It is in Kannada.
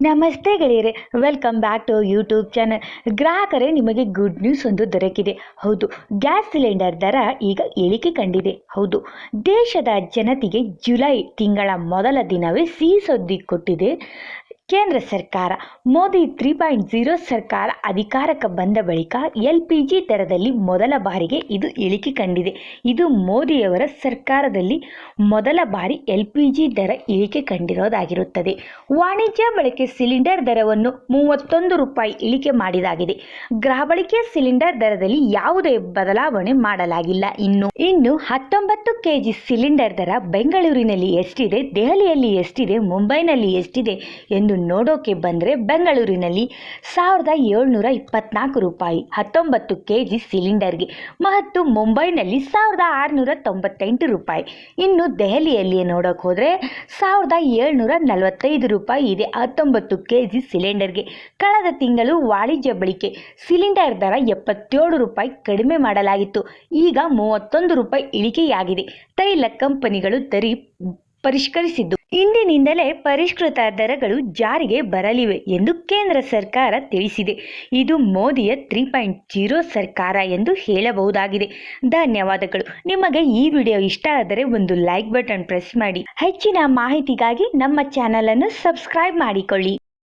ನಮಸ್ತೆ ಗೆಳೆಯರೆ welcome back to YouTube channel ಗ್ರಾಹಕರೇ, ನಿಮಗೆ ಗುಡ್ ನ್ಯೂಸ್ ಒಂದು ದೊರಕಿದೆ. ಹೌದು, ಗ್ಯಾಸ್ ಸಿಲಿಂಡರ್ ದರ ಈಗ ಇಳಿಕೆ ಕಂಡಿದೆ. ಹೌದು, ದೇಶದ ಜನತೆಗೆ ಜುಲೈ ತಿಂಗಳ ಮೊದಲ ದಿನವೇ ಸಿಹಿ ಸುದ್ದಿ ಕೊಟ್ಟಿದೆ. ಕೇಂದ್ರ ಸರ್ಕಾರ, ಮೋದಿ ತ್ರೀ ಪಾಯಿಂಟ್ ಜೀರೋ ಸರ್ಕಾರ ಅಧಿಕಾರಕ್ಕೆ ಬಂದ ಬಳಿಕ ಎಲ್ ಪಿ ಜಿ ದರದಲ್ಲಿ ಮೊದಲ ಬಾರಿಗೆ ಇದು ಇಳಿಕೆ ಕಂಡಿದೆ. ಇದು ಮೋದಿಯವರ ಸರ್ಕಾರದಲ್ಲಿ ಮೊದಲ ಬಾರಿ ಎಲ್ ಪಿ ಜಿ ದರ ಇಳಿಕೆ ಕಂಡಿರೋದಾಗಿರುತ್ತದೆ. ವಾಣಿಜ್ಯ ಬಳಕೆ ಸಿಲಿಂಡರ್ ದರವನ್ನು ಮೂವತ್ತೊಂದು ರೂಪಾಯಿ ಇಳಿಕೆ ಮಾಡಿದಾಗಿದೆ. ಗೃಹ ಬಳಕೆ ಸಿಲಿಂಡರ್ ದರದಲ್ಲಿ ಯಾವುದೇ ಬದಲಾವಣೆ ಮಾಡಲಾಗಿಲ್ಲ. ಇನ್ನು ಇನ್ನು ಹತ್ತೊಂಬತ್ತು ಕೆಜಿ ಸಿಲಿಂಡರ್ ದರ ಬೆಂಗಳೂರಿನಲ್ಲಿ ಎಷ್ಟಿದೆ, ದೆಹಲಿಯಲ್ಲಿ ಎಷ್ಟಿದೆ, ಮುಂಬೈನಲ್ಲಿ ಎಷ್ಟಿದೆ ಎಂದು ನೋಡೋಕೆ ಬಂದರೆ ಬೆಂಗಳೂರಿನಲ್ಲಿ ಸಾವಿರದ ಏಳ್ನೂರ ಇಪ್ಪತ್ನಾಲ್ಕು ರೂಪಾಯಿ, ಹತ್ತೊಂಬತ್ತು ಕೆ ಜಿ ಸಿಲಿಂಡರ್ಗೆ, ಮತ್ತು ಮುಂಬೈನಲ್ಲಿ ಸಾವಿರದ ಆರುನೂರ ತೊಂಬತ್ತೆಂಟು ರೂಪಾಯಿ. ಇನ್ನು ದೆಹಲಿಯಲ್ಲಿ ನೋಡೋಕೆ ಹೋದರೆ ಸಾವಿರದ ಏಳ್ನೂರ ನಲವತ್ತೈದು ರೂಪಾಯಿ ಇದೆ ಹತ್ತೊಂಬತ್ತು ಕೆ ಜಿ ಸಿಲಿಂಡರ್ಗೆ. ಕಳೆದ ತಿಂಗಳು ವಾಣಿಜ್ಯ ಬಳಿಕೆ ಸಿಲಿಂಡರ್ ದರ ಎಪ್ಪತ್ತೇಳು ರೂಪಾಯಿ ಕಡಿಮೆ ಮಾಡಲಾಗಿತ್ತು. ಈಗ ಮೂವತ್ತೊಂದು ರೂಪಾಯಿ ಇಳಿಕೆಯಾಗಿದೆ. ತೈಲ ಕಂಪನಿಗಳು ದರಿ ಪರಿಷ್ಕರಿಸಿದ್ದು. ಇಂದಿನಿಂದಲೇ ಪರಿಷ್ಕೃತ ದರಗಳು ಜಾರಿಗೆ ಬರಲಿವೆ ಎಂದು ಕೇಂದ್ರ ಸರ್ಕಾರ ತಿಳಿಸಿದೆ. ಇದು ಮೋದಿಯ ತ್ರೀ ಪಾಯಿಂಟ್ ಜೀರೋ ಸರ್ಕಾರ ಎಂದು ಹೇಳಬಹುದಾಗಿದೆ. ಧನ್ಯವಾದಗಳು. ನಿಮಗೆ ಈ ವಿಡಿಯೋ ಇಷ್ಟ ಆದರೆ ಒಂದು ಲೈಕ್ ಬಟನ್ ಪ್ರೆಸ್ ಮಾಡಿ. ಹೆಚ್ಚಿನ ಮಾಹಿತಿಗಾಗಿ ನಮ್ಮ ಚಾನೆಲ್ ಅನ್ನು ಸಬ್ಸ್ಕ್ರೈಬ್ ಮಾಡಿಕೊಳ್ಳಿ.